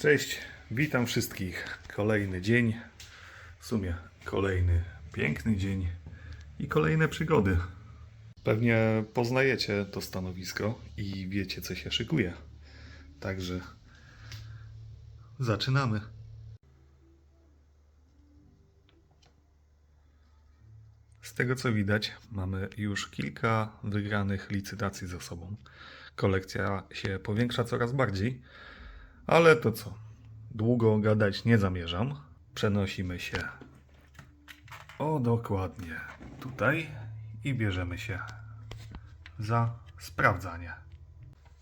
Cześć, witam wszystkich. Kolejny dzień, w sumie kolejny piękny dzień i kolejne przygody. Pewnie poznajecie to stanowisko i wiecie, co się szykuje. Także zaczynamy. Z tego co widać, mamy już kilka wygranych licytacji za sobą. Kolekcja się powiększa coraz bardziej. Ale to co? Długo gadać nie zamierzam. Przenosimy się o dokładnie tutaj i bierzemy się za sprawdzanie.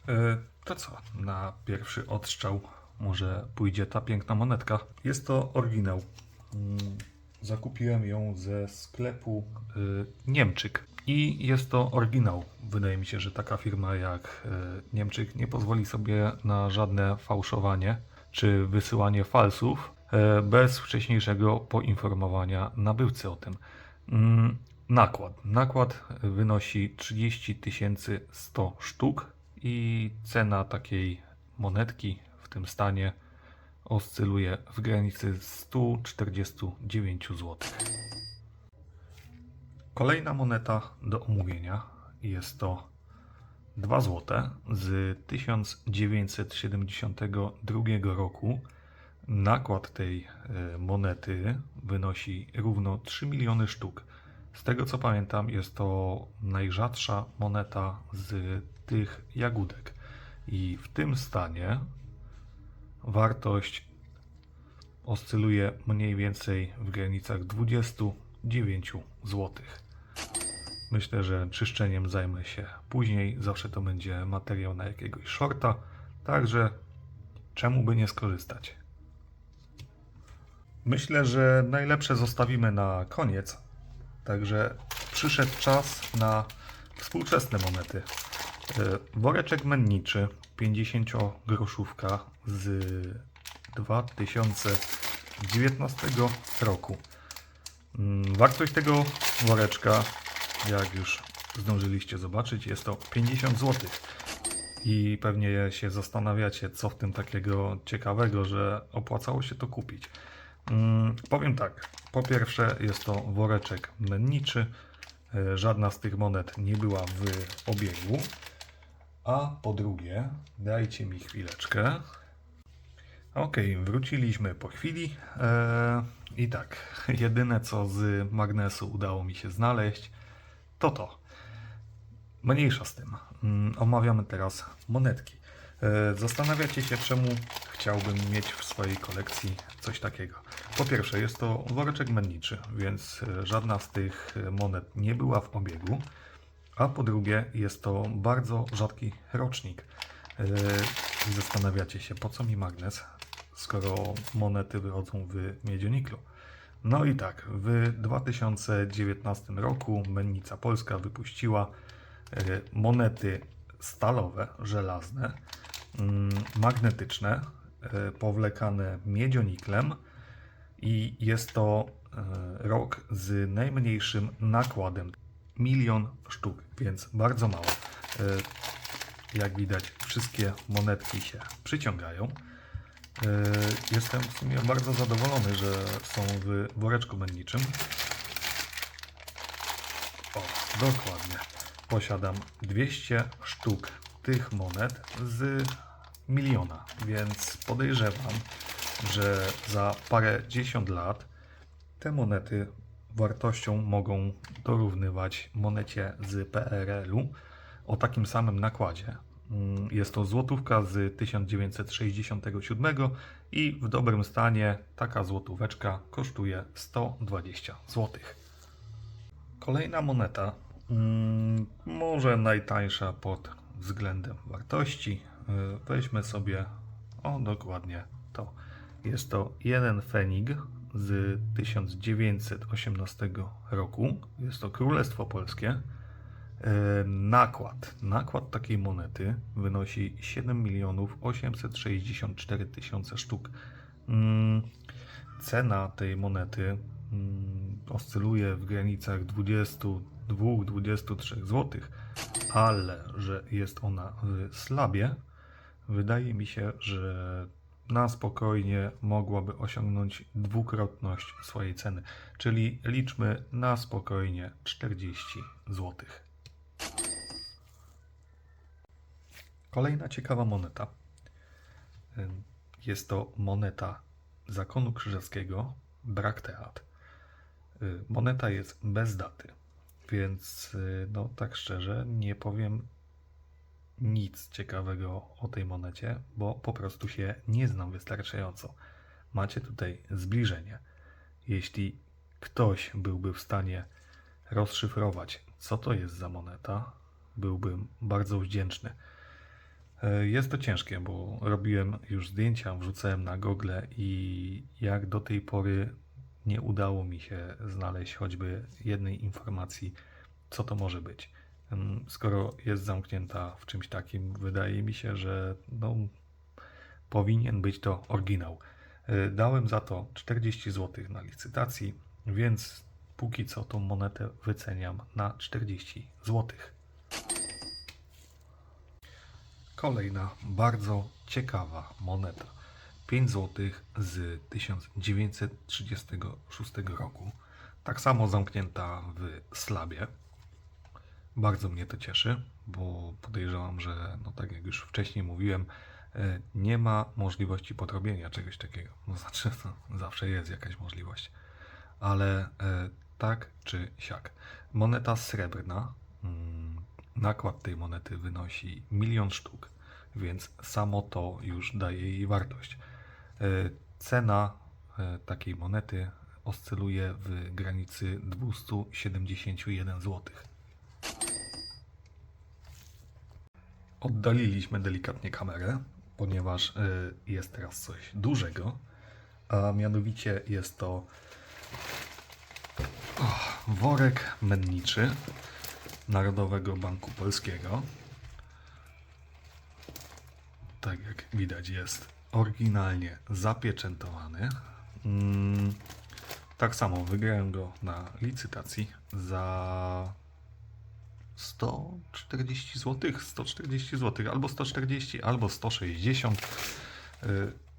E, to co? Na pierwszy odstrzał może pójdzie ta piękna monetka. Jest to oryginał. Mm, Zakupiłem ją ze sklepu y, Niemczyk. I jest to oryginał. Wydaje mi się, że taka firma jak y, Niemczyk nie pozwoli sobie na żadne fałszowanie czy wysyłanie falsów y, bez wcześniejszego poinformowania nabywcy o tym. Mm, Nakład. Nakład wynosi 30 100 sztuk i cena takiej monetki w tym stanie oscyluje w granicy 149 zł. Kolejna moneta do omówienia jest to 2 zł z 1972 roku. Nakład tej e, monety wynosi równo 3 miliony sztuk. Z tego co pamiętam, jest to najrzadsza moneta z tych jagódek. I w tym stanie wartość oscyluje mniej więcej w granicach 29 zł. Myślę, że czyszczeniem zajmę się później. Zawsze to będzie materiał na jakiegoś shorta, także czemu by nie skorzystać? Myślę, że najlepsze zostawimy na koniec. Także przyszedł czas na współczesne monety. E, Woreczek menniczy 50 groszówka z 2019 roku. Mm, Wartość tego woreczka, jak już zdążyliście zobaczyć, jest to 50 zł. I pewnie się zastanawiacie, co w tym takiego ciekawego, że opłacało się to kupić. Mm, Powiem tak. Po pierwsze, jest to woreczek menniczy. E, Żadna z tych monet nie była w obiegu. A po drugie, dajcie mi chwileczkę. Ok, wróciliśmy po chwili. Eee, I tak, jedyne co z magnesu udało mi się znaleźć, to to. Mniejsza z tym. Mm, Omawiamy teraz monetki. E, Zastanawiacie się, czemu chciałbym mieć w swojej kolekcji coś takiego. Po pierwsze, jest to woreczek menniczy, więc e, żadna z tych e, monet nie była w obiegu. A po drugie, jest to bardzo rzadki rocznik. Zastanawiacie się, po co mi magnes, skoro monety wychodzą w miedzioniklu. No i tak, w 2019 roku Mennica Polska wypuściła yy, monety stalowe, żelazne, mm, magnetyczne, yy, powlekane miedzioniklem i jest to yy, rok z najmniejszym nakładem milion sztuk, więc bardzo mało. E, Jak widać, wszystkie monetki się przyciągają. E, Jestem w sumie bardzo zadowolony, że są w woreczku menniczym. O, dokładnie. Posiadam 200 sztuk tych monet z miliona, więc podejrzewam, że za parę dziesiąt lat te monety wartością mogą dorównywać monecie z PRL-u o takim samym nakładzie. Mm, Jest to złotówka z 1967 i w dobrym stanie taka złotóweczka kosztuje 120 zł. Kolejna moneta, mm, może najtańsza pod względem wartości. Y, Weźmy sobie, o dokładnie to. Jest to jeden fenig z 1918 roku. Jest to Królestwo Polskie. Nakład. Nakład takiej monety wynosi 7 milionów 864 tysiące sztuk. Mm, Cena tej monety mm, oscyluje w granicach 22-23 zł, ale że jest ona w slabie, wydaje mi się, że na spokojnie mogłaby osiągnąć dwukrotność swojej ceny. Czyli liczmy na spokojnie 40 zł. Kolejna ciekawa moneta. Jest to moneta zakonu krzyżackiego Brak Teat. Y, Moneta jest bez daty, więc y, no tak szczerze nie powiem nic ciekawego o tej monecie, bo po prostu się nie znam wystarczająco. Macie tutaj zbliżenie. Jeśli ktoś byłby w stanie rozszyfrować, co to jest za moneta, byłbym bardzo wdzięczny. E, Jest to ciężkie, bo robiłem już zdjęcia, wrzucałem na Google i jak do tej pory nie udało mi się znaleźć choćby jednej informacji, co to może być. Skoro jest zamknięta w czymś takim, wydaje mi się, że no, powinien być to oryginał. E, Dałem za to 40 zł na licytacji, więc póki co tą monetę wyceniam na 40 złotych. Kolejna bardzo ciekawa moneta. 5 zł z 1936 roku. Tak samo zamknięta w slabie. Bardzo mnie to cieszy, bo podejrzewam, że no tak jak już wcześniej mówiłem, e, nie ma możliwości podrobienia czegoś takiego. No znaczy, to zawsze jest jakaś możliwość. Ale e, tak czy siak. Moneta srebrna. mm, Nakład tej monety wynosi milion sztuk, więc samo to już daje jej wartość. E, Cena e, takiej monety oscyluje w granicy 271 zł. Oddaliliśmy delikatnie kamerę, ponieważ e, jest teraz coś dużego, a mianowicie jest to worek menniczy Narodowego Banku Polskiego. Tak jak widać jest oryginalnie zapieczętowany. Mm, tak samo wygrałem go na licytacji za 140 zł, 140 zł, albo 140, albo 160.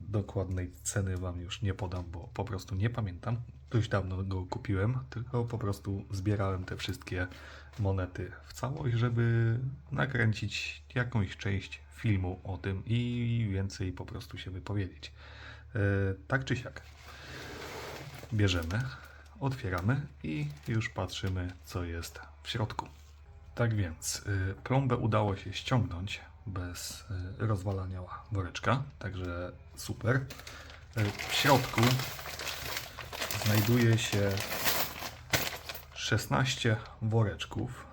Dokładnej ceny Wam już nie podam, bo po prostu nie pamiętam. Dość dawno go kupiłem, tylko po prostu zbierałem te wszystkie monety w całość, żeby nakręcić jakąś część filmu o tym i więcej po prostu się wypowiedzieć. Y, Tak czy siak, bierzemy, otwieramy i już patrzymy, co jest w środku. Tak więc y, plombę udało się ściągnąć bez y, rozwalania woreczka, także super. Y, W środku znajduje się 16 woreczków,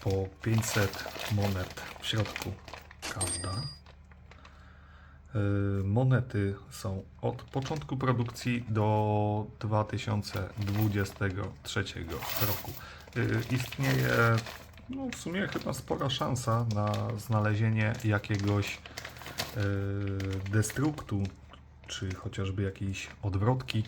po 500 monet w środku każda. Y, Monety są od początku produkcji do 2023 roku. Istnieje no, w sumie chyba spora szansa na znalezienie jakiegoś y, destruktu, czy chociażby jakiejś odwrotki,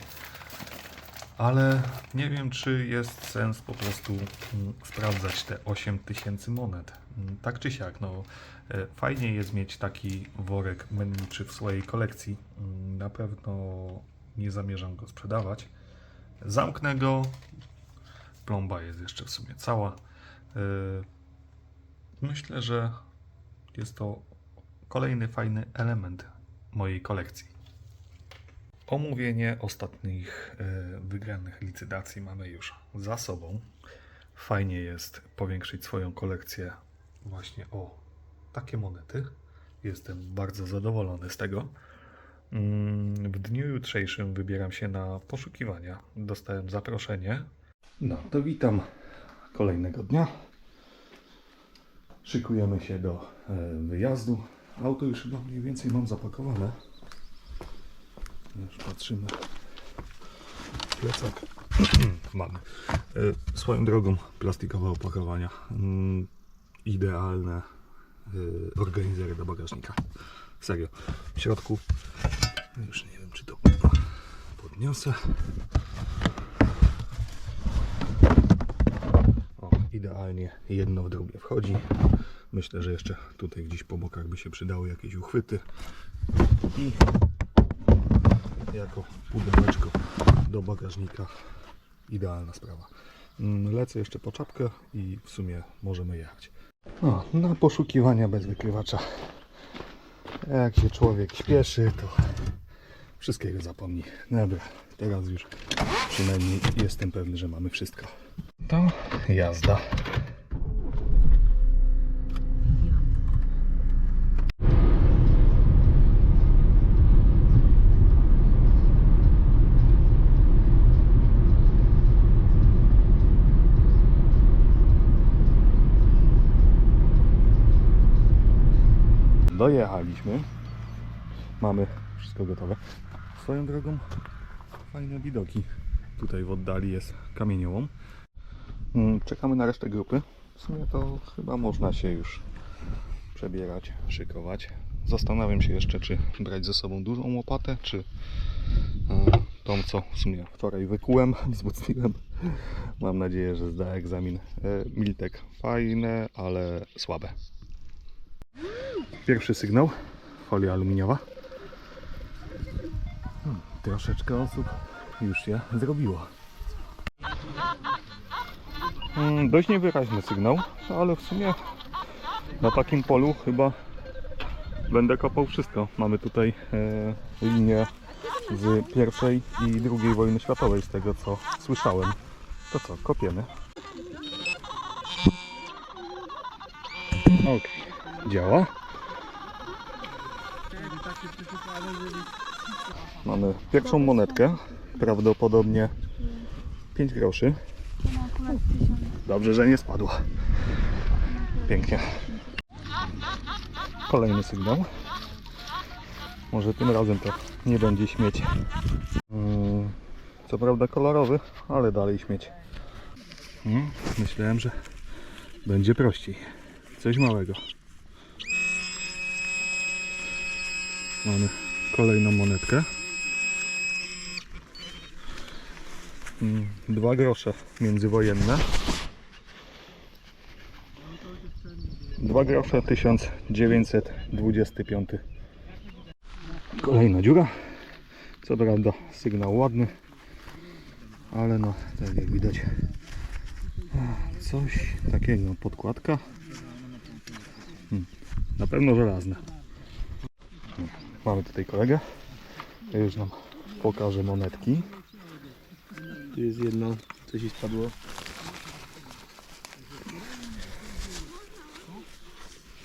ale nie wiem, czy jest sens po prostu mm, sprawdzać te 8000 monet. Mm, Tak czy siak, no, e, fajnie jest mieć taki worek menniczy w swojej kolekcji. Mm, Na pewno nie zamierzam go sprzedawać. Zamknę go. Plomba jest jeszcze w sumie cała. E, Myślę, że jest to kolejny fajny element mojej kolekcji. Omówienie ostatnich e, wygranych licytacji mamy już za sobą. Fajnie jest powiększyć swoją kolekcję właśnie o takie monety. Jestem bardzo zadowolony z tego. Mm, W dniu jutrzejszym wybieram się na poszukiwania. Dostałem zaproszenie. No, to witam kolejnego dnia. Szykujemy się do e, wyjazdu. Auto już chyba mniej więcej mam zapakowane. Już patrzymy. Plecak mamy. E, Swoją drogą plastikowe opakowania. Mm, Idealne e, organizery do bagażnika. Serio. W środku już nie wiem czy to podniosę. O, jedno w drugie wchodzi. Myślę, że jeszcze tutaj gdzieś po bokach by się przydały jakieś uchwyty. I jako pudełeczko do bagażnika. Idealna sprawa. Mm, Lecę jeszcze po czapkę i w sumie możemy jechać. No, na poszukiwania bez wykrywacza. Jak się człowiek śpieszy, to wszystkiego zapomni. Dobra, teraz już przynajmniej jestem pewny, że mamy wszystko. To jazda. Dojechaliśmy. Mamy wszystko gotowe. Swoją drogą fajne widoki. Tutaj w oddali jest kamieniołom. Mm, Czekamy na resztę grupy. W sumie to chyba można się już przebierać, szykować. Zastanawiam się jeszcze, czy brać ze sobą dużą łopatę, czy e, tą, co w sumie wczoraj wykułem, wzmocniłem. Mam nadzieję, że zda egzamin. E, Miltek fajne, ale słabe. Pierwszy sygnał, folia aluminiowa. Hmm, troszeczkę osób już się zrobiło. Mm, Dość niewyraźny sygnał, ale w sumie na takim polu chyba będę kopał wszystko. Mamy tutaj e, linię z pierwszej i drugiej wojny światowej, z tego co słyszałem. To co, kopiemy. Ok, działa. Mamy pierwszą monetkę, prawdopodobnie 5 groszy. Dobrze, że nie spadła. Pięknie. Kolejny sygnał. Może tym razem to nie będzie śmieć. Mm, Co prawda kolorowy, ale dalej śmieć. Mm, Myślałem, że będzie prościej. Coś małego. Mamy kolejną monetkę. Dwa grosze międzywojenne. Dwa grosze 1925. Kolejna dziura. Co prawda sygnał ładny, ale no tak jak widać coś takiego podkładka. Hmm, Na pewno żelazne. Mamy tutaj kolegę. Już nam pokaże monetki. Tu jest jedno, coś ci spadło.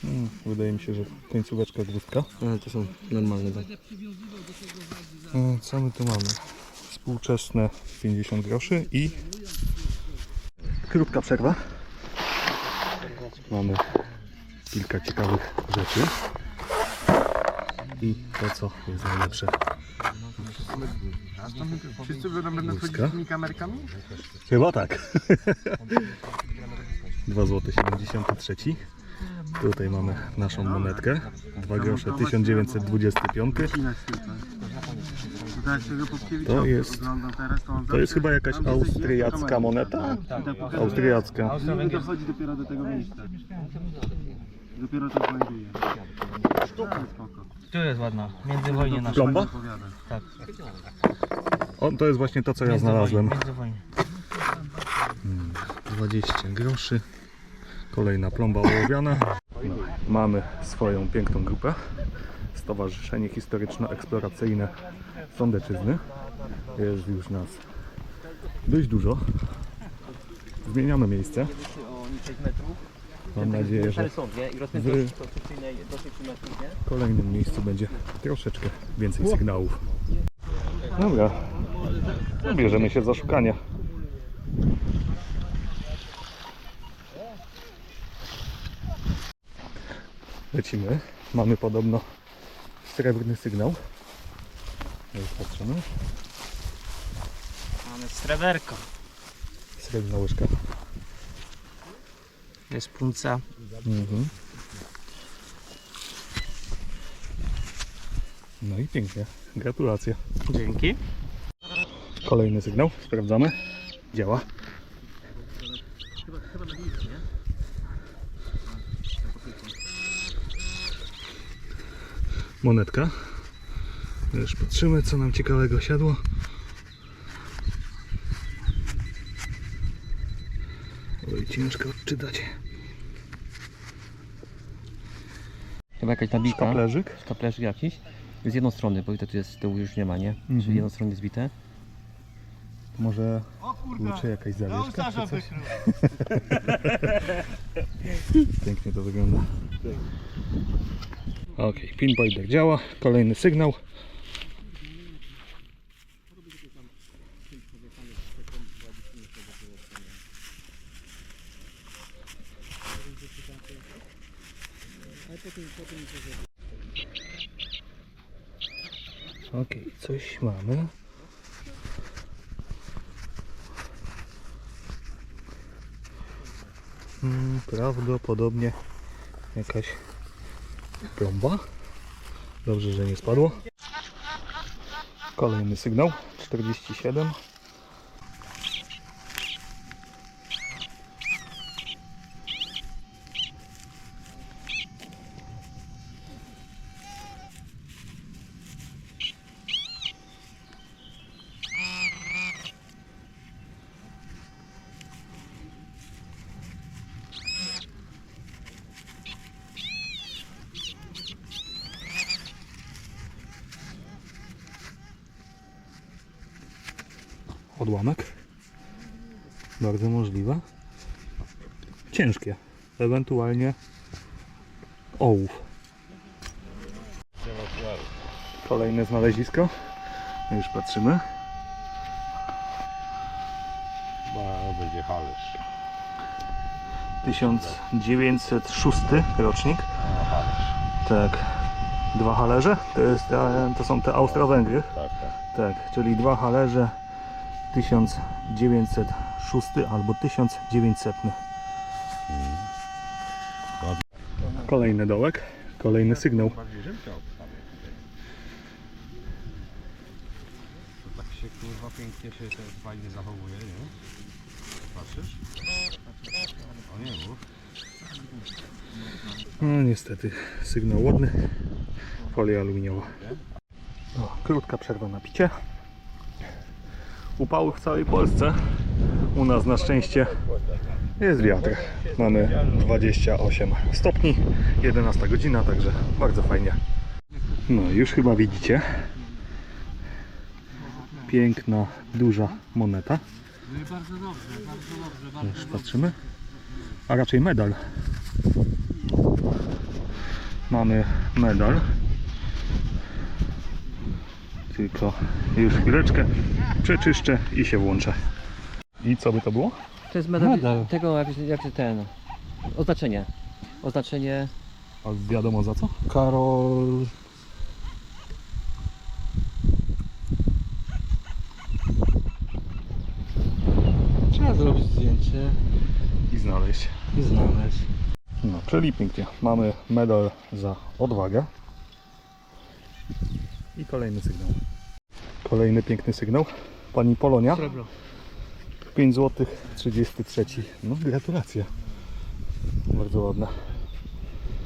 Hmm, Wydaje mi się, że końcóweczka grudka. Ale to są normalne. Tak. E, Co my tu mamy? Współczesne 50 groszy i krótka przerwa. Mamy kilka ciekawych rzeczy. I to co jest najlepsze. Wszyscy będą, chodzić z tymi kamerkami? Chyba tak. 2 zł 73. Tutaj mamy naszą monetkę. 2 grosze 1925. Ścinać tylko. Tak, tego Popkiewicza To jest- to jest chyba jakaś austriacka moneta? Tak, tak. Austriacka. Nie dochodzi dopiero do tego miejsca. Dopiero to znajduje. Spoko. Tu jest ładna, międzywojnie nasza. Plomba? Tak, O, to jest właśnie to co ja znalazłem. międzywojnie. 20 groszy. Kolejna plomba ołowiana. No, mamy swoją piękną grupę. Stowarzyszenie Historyczno-Eksploracyjne Sądeczyzny. Jest już nas dość dużo. Zmieniamy miejsce. Mam nadzieję, że w kolejnym miejscu będzie troszeczkę więcej sygnałów. Dobra, bierzemy się za szukanie. Lecimy. Mamy podobno srebrny sygnał. Już patrzymy. Mamy sreberko. Srebrna łyżka. Jest punca. Mhm. No i pięknie. Gratulacje. Dzięki. Kolejny sygnał. Sprawdzamy. Działa. Monetka. Już patrzymy, co nam ciekawego siadło. Ciężko odczytać. Chyba jakaś nabika. Szkaplerzyk. Szkaplerzyk jakiś. Z jedną strony, bo to tu jest z tyłu już nie ma, nie? Mhm. Czyli jedną stronę jest bite. Może kurczę jakaś zawieszka czy coś? Pięknie to wygląda. Ok, pinpointer działa. Kolejny sygnał. Ok, coś mamy. Hmm, prawdopodobnie jakaś plomba. Dobrze, że nie spadło. Kolejny sygnał 47. Odłamek. Bardzo możliwe. Ciężkie. Ewentualnie ołów. Kolejne znalezisko. Już patrzymy. Będzie halerz. 1906 rocznik. Tak. Dwa halerze. To, jest, to są te Austro-Węgry. Tak, tak. Tak, czyli dwa halerze 1906 albo 1900. Kolejny dołek, kolejny sygnał. Tak się kurwa pięknie się to fajnie zachowuje, nie? Patrzysz? O nie mów. No niestety, sygnał ładny, folia aluminiowa. No, krótka przerwa na picie. Upały w całej Polsce. U nas na szczęście jest wiatr. Mamy 28 stopni, 11 godzina, także bardzo fajnie. No już chyba widzicie. Piękna, duża moneta. Bardzo dobrze, bardzo dobrze, bardzo patrzymy. A raczej medal. Mamy medal. Tylko już chwileczkę przeczyszczę i się włączę. I co by to było? To jest medal, Medal. tego, jak, jak ten... Oznaczenie. Oznaczenie... A wiadomo za co? Karol. Trzeba zrobić zdjęcie I znaleźć. i znaleźć. No, czyli pięknie. Mamy medal za odwagę. I kolejny sygnał. Kolejny piękny sygnał. Pani Polonia. Srebro. 5 zł 33. No gratulacje. Bardzo ładne.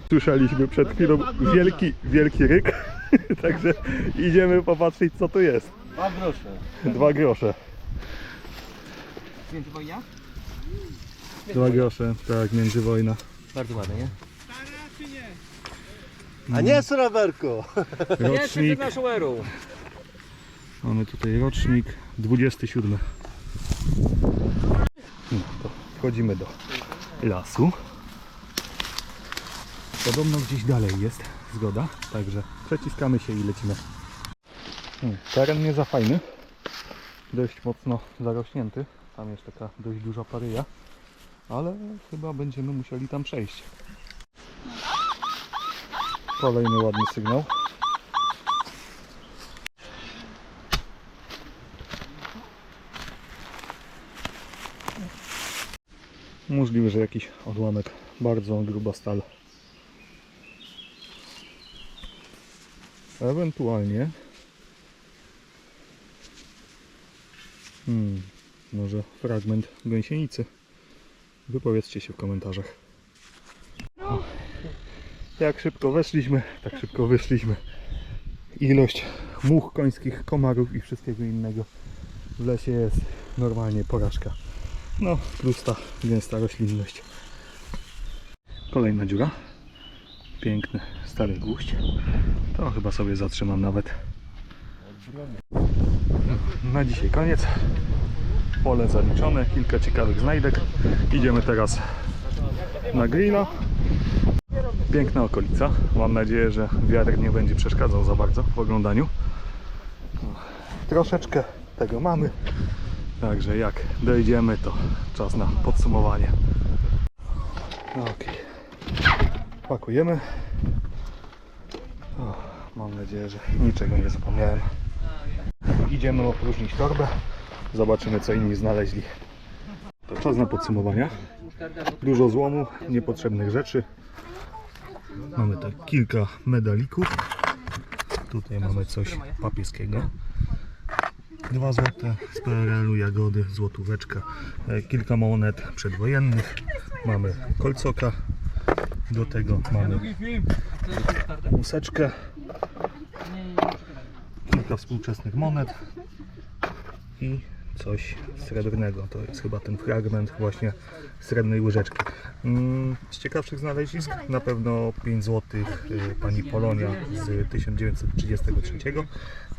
Słyszeliśmy przed chwilą wielki, wielki ryk. Także idziemy popatrzeć co to jest. Dwa grosze. Dwa grosze. Międzywojnia? Dwa grosze, tak, międzywojna. Bardzo ładne, nie? A nie sreberko! Rocznik. nasz UR-u. Mamy tutaj rocznik 27. No to wchodzimy do lasu. Podobno gdzieś dalej jest zgoda, także przeciskamy się i lecimy. Hmm, Teren nie za fajny. Dość mocno zarośnięty. Tam jest taka dość duża paryja. Ale chyba będziemy musieli tam przejść. Kolejny ładny sygnał. Możliwe, że jakiś odłamek. Bardzo gruba stal. Ewentualnie. Hmm, może fragment gąsienicy. Wypowiedzcie się w komentarzach. Jak szybko weszliśmy, tak szybko wyszliśmy. Ilość much końskich, komarów i wszystkiego innego. W lesie jest normalnie porażka. No, plus ta gęsta roślinność. Kolejna dziura. Piękny, stary gwóźdź. To chyba sobie zatrzymam nawet. Na dzisiaj koniec. Pole zaliczone, kilka ciekawych znajdek. Idziemy teraz na grilla. Piękna okolica. Mam nadzieję, że wiatr nie będzie przeszkadzał za bardzo w oglądaniu. Troszeczkę tego mamy. Także jak dojdziemy, to czas na podsumowanie. Ok. Pakujemy. O, mam nadzieję, że niczego nie zapomniałem. Idziemy opróżnić torbę. Zobaczymy, co inni znaleźli. To czas na podsumowania. Dużo złomu, niepotrzebnych rzeczy. Mamy tak kilka medalików. Tutaj mamy coś papieskiego. Dwa złote z PRL-u, jagody, złotóweczka, e, kilka monet przedwojennych. Mamy kolcoka. Do tego mamy łuseczkę. Kilka współczesnych monet i coś srebrnego. To jest chyba ten fragment właśnie srebrnej łyżeczki. Mm, Z ciekawszych znalezisk na pewno 5 zł pani Polonia z 1933.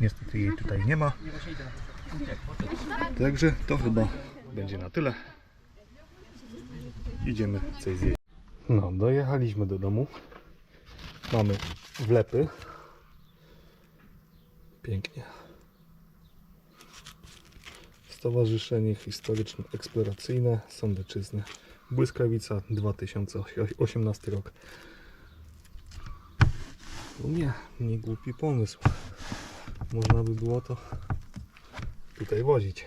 Niestety jej tutaj nie ma. Także to chyba będzie na tyle. Idziemy coś zjeść. No, dojechaliśmy do domu. Mamy wlepy. Pięknie. Stowarzyszenie Historyczno-Eksploracyjne Sądeczyzny. Błyskawica 2018 rok. No nie, nie głupi pomysł. Można by było to tutaj wozić.